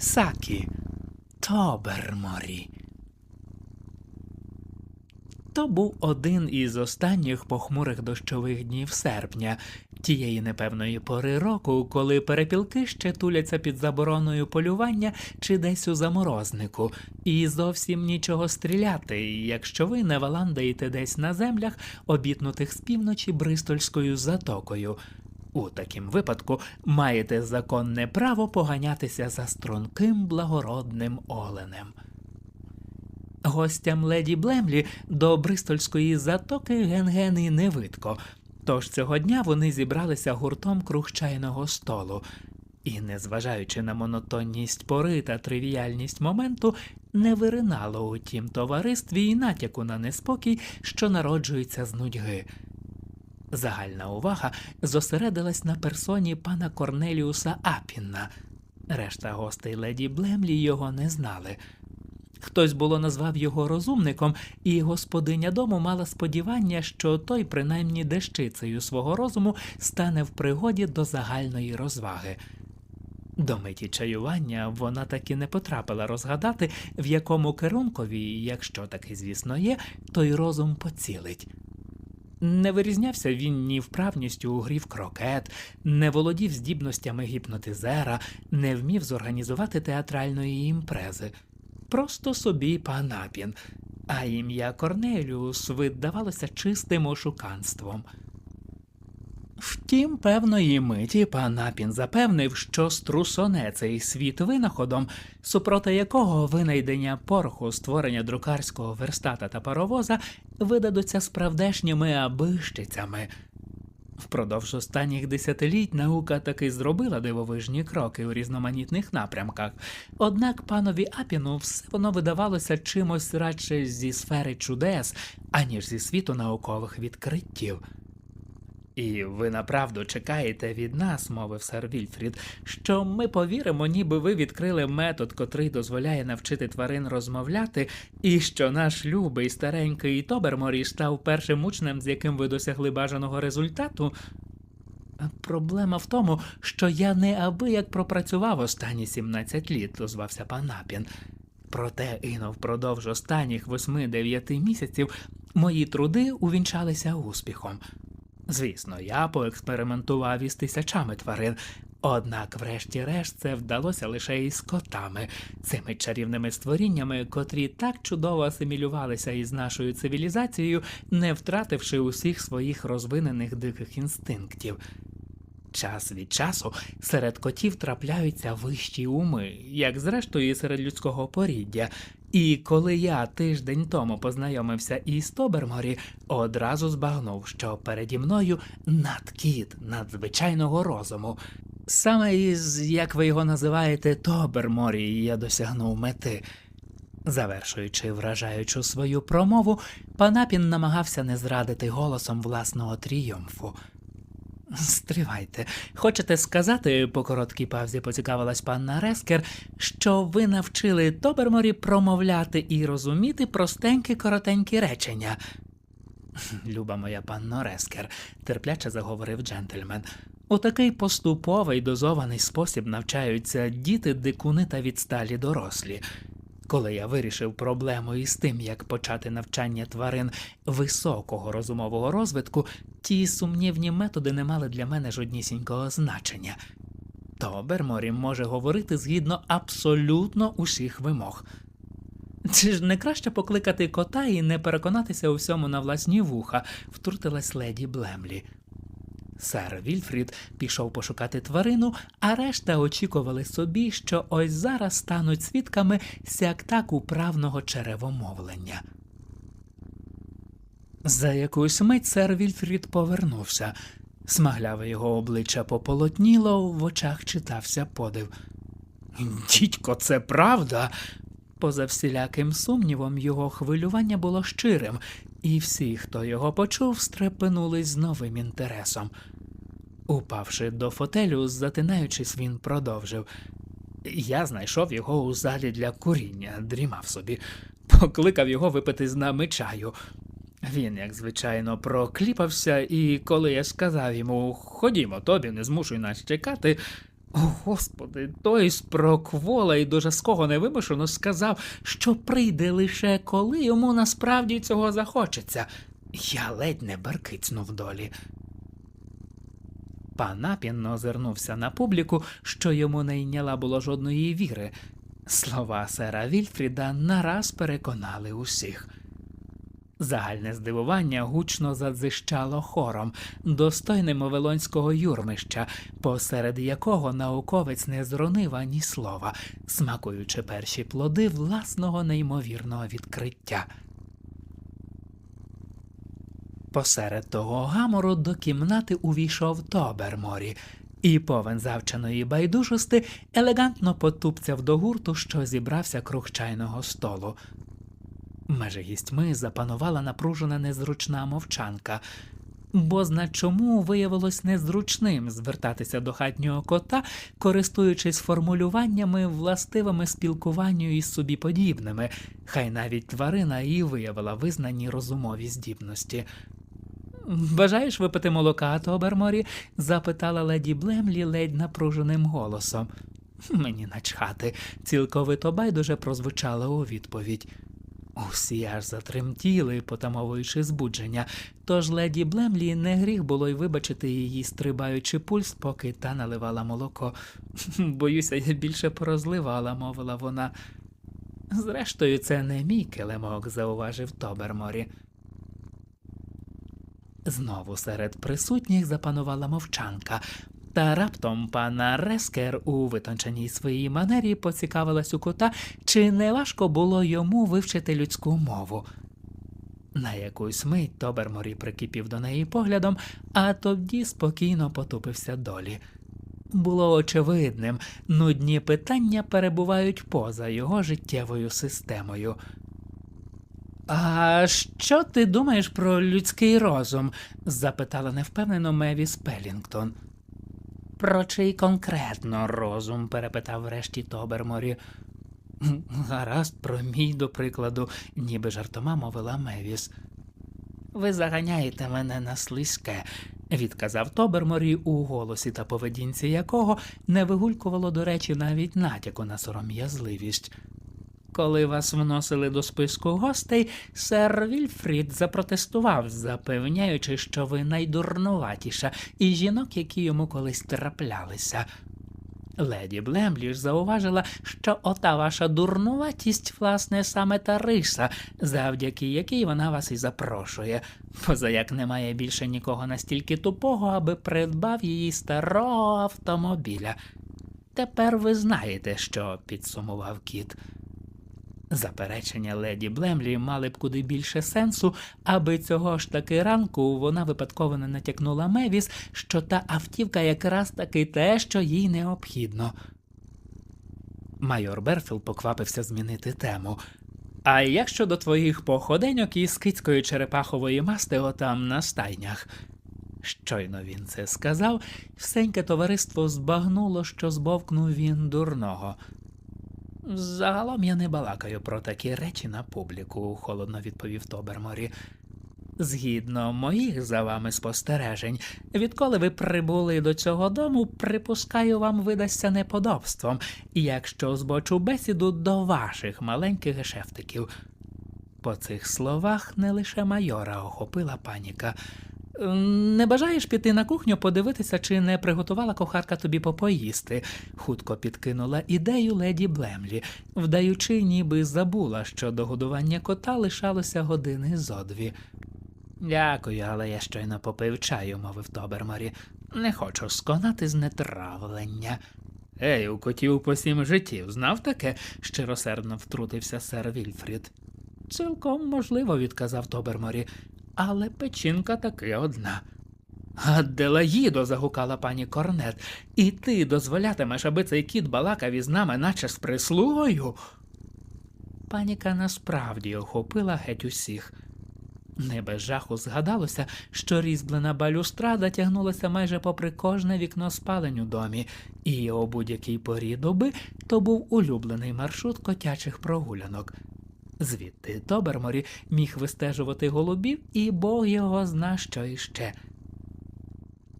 Сакі Тоберморі. То був один із останніх похмурих дощових днів серпня, тієї непевної пори року, коли перепілки ще туляться під забороною полювання чи десь у заморознику, і зовсім нічого стріляти, якщо ви не валандаєте десь на землях, обітнутих з півночі Бристольською затокою. У такім випадку маєте законне право поганятися за струнким благородним оленем. Гостям леді Блемлі до Бристольської затоки ген-ген і не видко. Тож цього дня вони зібралися гуртом круг чайного столу. І, незважаючи на монотонність пори та тривіальність моменту, не виринало у тім товаристві і натяку на неспокій, що народжується з нудьги. Загальна увага зосередилась на персоні пана Корнеліуса Апінна. Решта гостей леді Блемлі його не знали. Хтось було назвав його розумником, і господиня дому мала сподівання, що той, принаймні дещицею свого розуму, стане в пригоді до загальної розваги. До миті чаювання вона таки не потрапила розгадати, в якому керункові, якщо таки, звісно, є, той розум поцілить. Не вирізнявся він ні вправністю у грі в крокет, не володів здібностями гіпнотизера, не вмів зорганізувати театральної імпрези. Просто собі панапін, а ім'я Корнеліус видавалося чистим ошуканством. Втім, певної миті пан Апін запевнив, що струсоне цей світ винаходом, супроти якого винайдення пороху, створення друкарського верстата та паровоза видадуться справдешніми абищицями. Впродовж останніх десятиліть наука таки зробила дивовижні кроки у різноманітних напрямках, однак панові Апіну все воно видавалося чимось радше зі сфери чудес, аніж зі світу наукових відкриттів. І ви направду чекаєте від нас, мовив сер Вільфрід, що ми повіримо, ніби ви відкрили метод, котрий дозволяє навчити тварин розмовляти, і що наш любий старенький Тоберморі став першим учнем, з яким ви досягли бажаного результату. Проблема в тому, що я неабияк пропрацював останні 17 літ, озвався пан Апін. Проте іно впродовж останніх 8-9 місяців мої труди увінчалися успіхом. Звісно, я поекспериментував із тисячами тварин, однак, врешті-решт, це вдалося лише із котами, цими чарівними створіннями, котрі так чудово асимілювалися із нашою цивілізацією, не втративши усіх своїх розвинених диких інстинктів. Час від часу серед котів трапляються вищі уми, як зрештою серед людського поріддя. І коли я тиждень тому познайомився із Тоберморі, одразу збагнув, що переді мною надкіт надзвичайного розуму. Саме із, як ви його називаєте, Тоберморі, я досягнув мети. Завершуючи вражаючу свою промову, Панапін намагався не зрадити голосом власного тріумфу. Стривайте, хочете сказати, по короткій павзі поцікавилась панна Рескер, що ви навчили Тоберморі промовляти і розуміти простенькі коротенькі речення. Люба моя панно Рескер, терпляче заговорив джентльмен. У такий поступовий дозований спосіб навчаються діти, дикуни та відсталі дорослі. Коли я вирішив проблему із тим, як почати навчання тварин високого розумового розвитку, ті сумнівні методи не мали для мене жоднісінького значення. Тоберморі може говорити згідно абсолютно усіх вимог. Чи ж не краще покликати кота і не переконатися у всьому на власні вуха, втрутилась леді Блемлі. Сер Вільфрід пішов пошукати тварину, а решта очікували собі, що ось зараз стануть свідками сяк-так управного черевомовлення. За якусь мить сер Вільфрід повернувся. Смагляве його обличчя пополотніло, в очах читався подив. Дідько, це правда. Поза всіляким сумнівом, його хвилювання було щирим, і всі, хто його почув, стрепенулись з новим інтересом. Упавши до фотелю, затинаючись, він продовжив. Я знайшов його у залі для куріння, дрімав собі, покликав його випити з нами чаю. Він, як звичайно, прокліпався, і коли я сказав йому Ходімо, тобі, не змушуй нас чекати, О, господи, той з проквола і до жаского невимушено сказав, що прийде лише коли йому насправді цього захочеться. Я ледь не беркицнув долі. Пан Апін озирнувся на публіку, що йому не йняла було жодної віри. Слова сера Вільфріда нараз переконали усіх. Загальне здивування гучно задзищало хором, достойним Вавилонського юрмища, посеред якого науковець не зронив ані слова, смакуючи перші плоди власного неймовірного відкриття. Посеред того гамору до кімнати увійшов Тоберморі, і повен завчаної байдужости елегантно потупцяв до гурту, що зібрався круг чайного столу. Межи гістьми запанувала напружена незручна мовчанка, бо зна чому виявилось незручним звертатися до хатнього кота, користуючись формулюваннями, властивими спілкуванню із собі подібними, хай навіть тварина і виявила визнані розумові здібності. Бажаєш випити молока, Тоберморі? запитала леді Блемлі ледь напруженим голосом. Мені начхати, цілковито байдуже прозвучала у відповідь. Усі аж затремтіли, потамовуючи збудження, тож леді Блемлі не гріх було й вибачити її стрибаючи пульс, поки та наливала молоко. Боюся, я більше порозливала, мовила вона. Зрештою, це не мій килимок, зауважив Тоберморі. Знову серед присутніх запанувала мовчанка, та раптом пана Рескер у витонченій своїй манері поцікавилась у кота, чи не важко було йому вивчити людську мову. На якусь мить Тоберморі прикипів до неї поглядом, а тоді спокійно потупився долі. Було очевидним, нудні питання перебувають поза його життєвою системою. А що ти думаєш про людський розум? запитала невпевнено Меві Спелінгтон. Про чий конкретно розум? перепитав врешті Тоберморі. Гаразд, про мій, до прикладу, ніби жартома мовила Мевіс. Ви заганяєте мене на слизьке, відказав Тоберморі, у голосі та поведінці якого не вигулькувало, до речі, навіть натяку на сором'язливість. Коли вас вносили до списку гостей, сер Вільфрід запротестував, запевняючи, що ви найдурнуватіша, і жінок, які йому колись траплялися. Леді Блемлі ж зауважила, що ота ваша дурнуватість, власне, саме та риса, завдяки якій вона вас і запрошує, позаяк немає більше нікого настільки тупого, аби придбав її старого автомобіля. Тепер ви знаєте, що підсумував кіт. Заперечення леді Блемлі мали б куди більше сенсу, аби цього ж таки ранку вона випадково не натякнула Мевіс, що та автівка якраз таки те, що їй необхідно. Майор Берфіл поквапився змінити тему. А як щодо твоїх походеньок із кицькою черепахової масти отам на стайнях? Щойно він це сказав, всеньке товариство збагнуло, що збовкнув він дурного. Загалом я не балакаю про такі речі на публіку, холодно відповів Тоберморі. Згідно моїх за вами спостережень, відколи ви прибули до цього дому, припускаю, вам видасться неподобством, якщо збочу бесіду до ваших маленьких гешефтиків. По цих словах не лише майора охопила паніка. Не бажаєш піти на кухню подивитися, чи не приготувала кохарка тобі попоїсти? хутко підкинула ідею леді Блемлі, вдаючи, ніби забула, що до годування кота лишалося години зо дві. Дякую, але я щойно попив чаю, мовив Тоберморі. Не хочу сконати з нетравлення. Ей, у котів по сім життів, знав таке? щиросердно втрутився сер Вільфрід. Цілком можливо, відказав Тоберморі, але печінка таки одна. Аделаїдо, загукала пані Корнет, і ти дозволятимеш, аби цей кіт балакав із нами, наче з прислугою. Паніка насправді охопила геть усіх. Не без жаху згадалося, що різьблена балюстрада тягнулася майже попри кожне вікно спалень у домі, і о будь-якій порі доби то був улюблений маршрут котячих прогулянок. Звідти Доберморі міг вистежувати голубів, і Бог його зна що іще.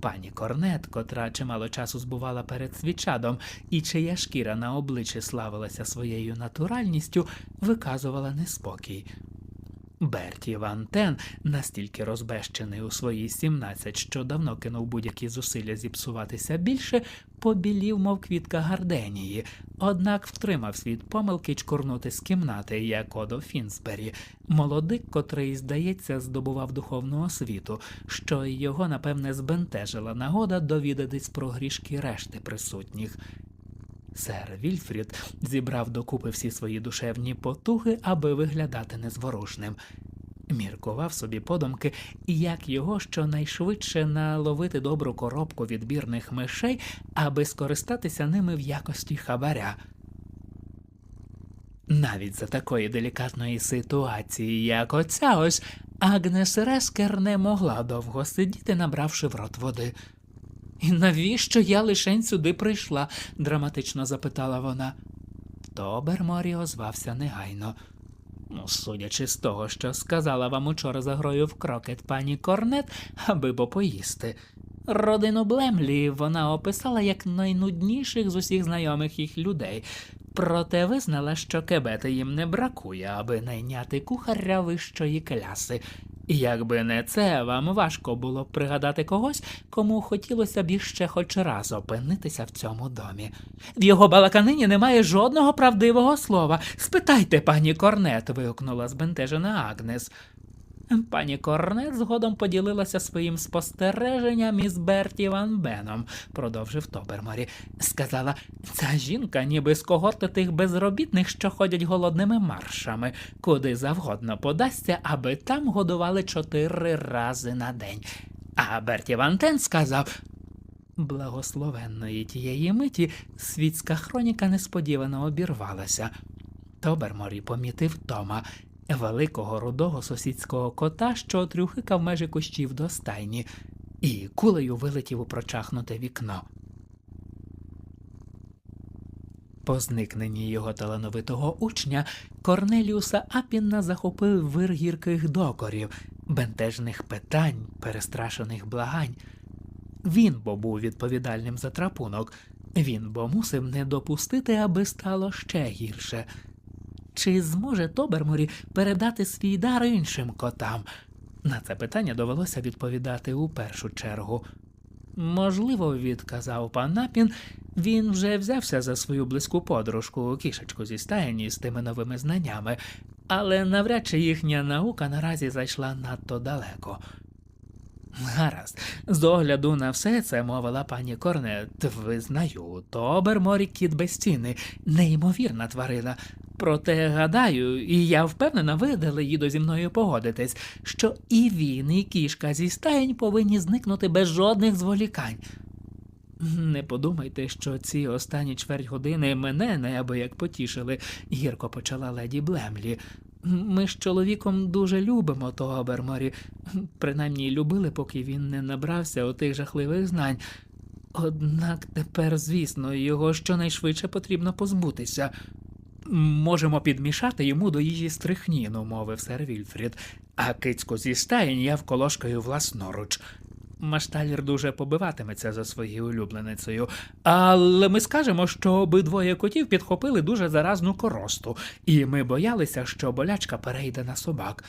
Пані Корнет, котра чимало часу збувала перед свічадом, і чия шкіра на обличчі славилася своєю натуральністю, виказувала неспокій. Берті Ван Тен, настільки розбещений у свої 17, що давно кинув будь-які зусилля зіпсуватися більше, побілів, мов квітка гарденії, однак втримався від помилки чкурнути з кімнати, як Одо Фінсбері, молодик, котрий, здається, здобував духовну освіту, що його, напевне, збентежила нагода довідатись про грішки решти присутніх. Сер Вільфрід зібрав докупи всі свої душевні потуги, аби виглядати незворушним. Міркував собі подумки, як його щонайшвидше наловити добру коробку відбірних мишей, аби скористатися ними в якості хабаря. Навіть за такої делікатної ситуації, як оця ось, Агнес Рескер не могла довго сидіти, набравши в рот води. І навіщо я лишень сюди прийшла? драматично запитала вона. Тобер Морі озвався негайно. Ну, судячи з того, що сказала вам учора за грою в крокет пані Корнет, аби бо поїсти. Родину Блемлі вона описала як найнудніших з усіх знайомих їх людей, проте визнала, що кебета їм не бракує, аби найняти кухаря вищої кляси. І якби не це, вам важко було б пригадати когось, кому хотілося б іще хоч раз опинитися в цьому домі. В його балаканині немає жодного правдивого слова. Спитайте, пані Корнет, вигукнула збентежена Агнес. Пані Корнет згодом поділилася своїм спостереженням із Берті Ван Беном, продовжив Тоберморі. Сказала, ця жінка ніби з когорти тих безробітних, що ходять голодними маршами, куди завгодно подасться, аби там годували чотири рази на день. А Берті Ван Тен сказав. Благословенної тієї миті світська хроніка несподівано обірвалася. Тоберморі помітив Тома, великого рудого сусідського кота, що трюхикав межі кущів до стайні, і кулею вилетів у прочахнуте вікно. По зникненні його талановитого учня Корнеліуса Апінна захопив вир гірких докорів, бентежних питань, перестрашених благань. Він бо був відповідальним за трапунок, він бо мусив не допустити, аби стало ще гірше. Чи зможе Тоберморі передати свій дар іншим котам? На це питання довелося відповідати у першу чергу. Можливо, відказав пан Напін, він вже взявся за свою близьку подружку, кішечку зі стайні з тими новими знаннями, але навряд чи їхня наука наразі зайшла надто далеко. Гаразд, з огляду на все це мовила пані Корнет, визнаю, Тоберморі кіт безцінний, неймовірна тварина. Проте, гадаю, і я впевнена, ви дали їду зі мною погодитись, що і він, і кішка зі стаєнь повинні зникнути без жодних зволікань. Не подумайте, що ці останні чверть години мене неабияк потішили, гірко почала леді Блемлі. Ми з чоловіком дуже любимо того Берморі, принаймні любили, поки він не набрався отих жахливих знань. Однак тепер, звісно, його щонайшвидше потрібно позбутися. Можемо підмішати йому до їжі стрихніну, мовив сер Вільфрід, а кицьку зі стаєнь я вколошкаю власноруч. Машталір дуже побиватиметься за своєю улюбленицею, але ми скажемо, що обидвоє котів підхопили дуже заразну коросту, і ми боялися, що болячка перейде на собак.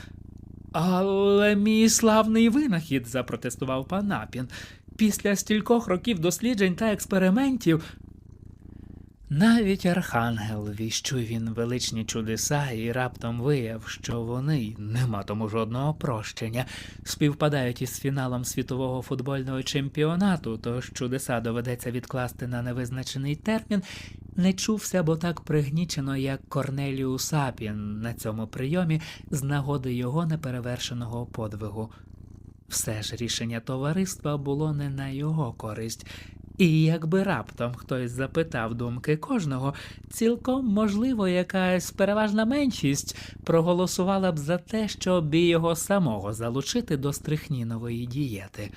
Але мій славний винахід, запротестував пан Апін. Після стількох років досліджень та експериментів навіть архангел віщув він величні чудеса і раптом вияв, що вони, нема тому жодного прощення, співпадають із фіналом світового футбольного чемпіонату, тож чудеса доведеться відкласти на невизначений термін, не чувся, бо так пригнічено, як Корнеліус Апін на цьому прийомі з нагоди його неперевершеного подвигу. Все ж рішення товариства було не на його користь. І якби раптом хтось запитав думки кожного, цілком можливо, якась переважна меншість проголосувала б за те, щоб його самого залучити до стрихнінової дієти.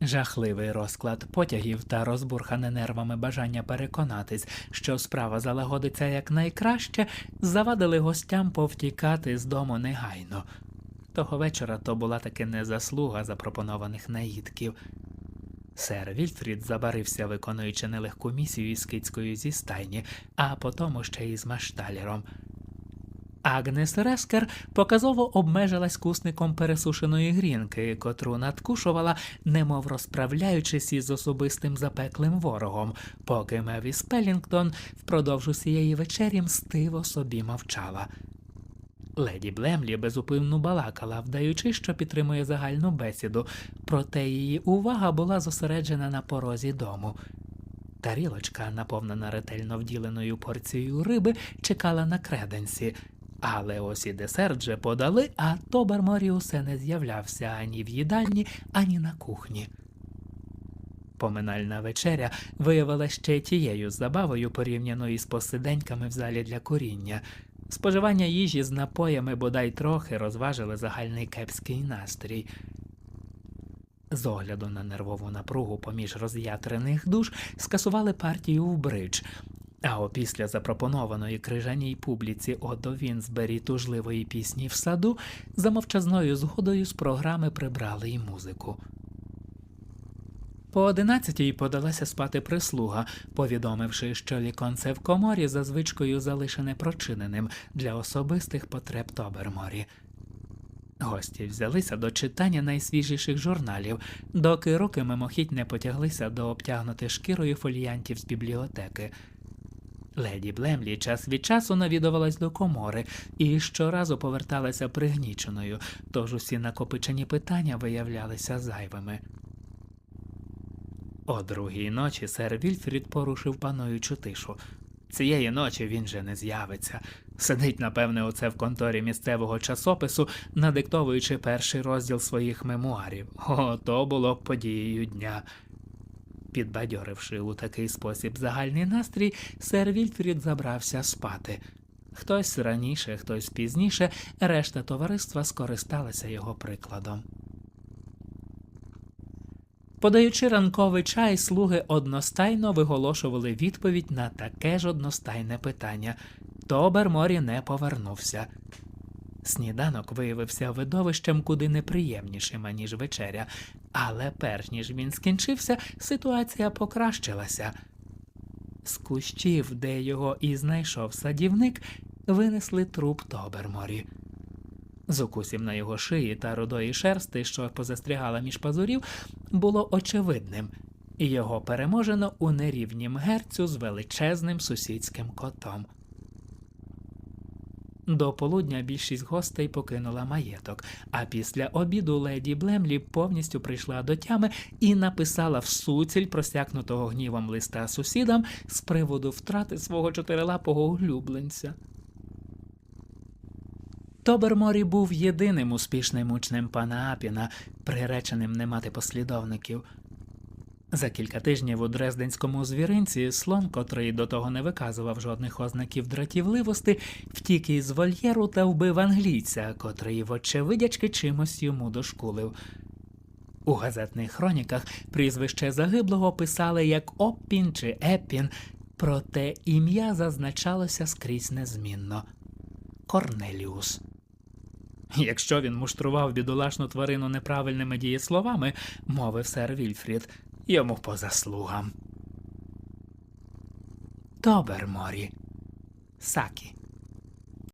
Жахливий розклад потягів та розбурхане нервами бажання переконатись, що справа залагодиться якнайкраще, завадили гостям повтікати з дому негайно. Того вечора то була таки не заслуга запропонованих наїдків. Сер Вільфрід забарився, виконуючи нелегку місію із кицькою зі стайні, а потому ще й з машталером. Агнес Рескер показово обмежилась кусником пересушеної грінки, котру надкушувала, немов розправляючись із особистим запеклим ворогом, поки Меві Спелінгтон впродовж усієї вечері мстиво собі мовчала. Леді Блемлі безупинно балакала, вдаючи, що підтримує загальну бесіду, проте її увага була зосереджена на порозі дому. Тарілочка, наповнена ретельно вділеною порцією риби, чекала на креденсі. Але ось і десерт же подали, а Тоберморі усе не з'являвся ані в їдальні, ані на кухні. Поминальна вечеря виявила ще тією забавою, порівняно із посиденьками в залі для куріння. Споживання їжі з напоями бодай трохи розважили загальний кепський настрій. З огляду на нервову напругу поміж роз'ятрених душ скасували партію в бридж, а опісля запропонованої крижаній публіці Одо Вінсбері тужливої пісні в саду за мовчазною згодою з програми прибрали й музику. По одинадцятій подалася спати прислуга, повідомивши, що ліконце в коморі за звичкою залишене прочиненим для особистих потреб Тоберморі. Гості взялися до читання найсвіжіших журналів, доки руки мимохідь не потяглися до обтягнутих шкірою фоліянтів з бібліотеки. Леді Блемлі час від часу навідувалась до комори і щоразу поверталася пригніченою, тож усі накопичені питання виявлялися зайвими. О другій ночі сер Вільфрід порушив пануючу тишу. Цієї ночі він же не з'явиться. Сидить, напевне, оце в конторі місцевого часопису, надиктовуючи перший розділ своїх мемуарів. О, то було б подією дня. Підбадьоривши у такий спосіб загальний настрій, сер Вільфрід забрався спати. Хтось раніше, хтось пізніше, решта товариства скористалася його прикладом. Подаючи ранковий чай, слуги одностайно виголошували відповідь на таке ж одностайне питання. Тобер Морі не повернувся. Сніданок виявився видовищем куди неприємнішим, аніж вечеря, але перш ніж він скінчився, ситуація покращилася. З кущів, де його і знайшов садівник, винесли труп Тоберморі. З укусів на його шиї та рудої шерсти, що позастрягала між пазурів, було очевидним, і його переможено у нерівнім герцю з величезним сусідським котом. До полудня більшість гостей покинула маєток, а після обіду леді Блемлі повністю прийшла до тями і написала в суціль просякнутого гнівом листа сусідам з приводу втрати свого чотирилапого улюбленця. Тоберморі був єдиним успішним учнем пана Апіна, приреченим не мати послідовників. За кілька тижнів у Дрезденському звіринці слон, котрий до того не виказував жодних ознаків дратівливости, втік із вольєру та вбив англійця, котрий, вочевидячки, чимось йому дошкулив. У газетних хроніках прізвище загиблого писали як Оппін чи Еппін, проте ім'я зазначалося скрізь незмінно Корнеліус. Якщо він муштрував бідолашну тварину неправильними дієсловами, мовив сер Вільфрід, йому по заслугам. Тоберморі. Сакі.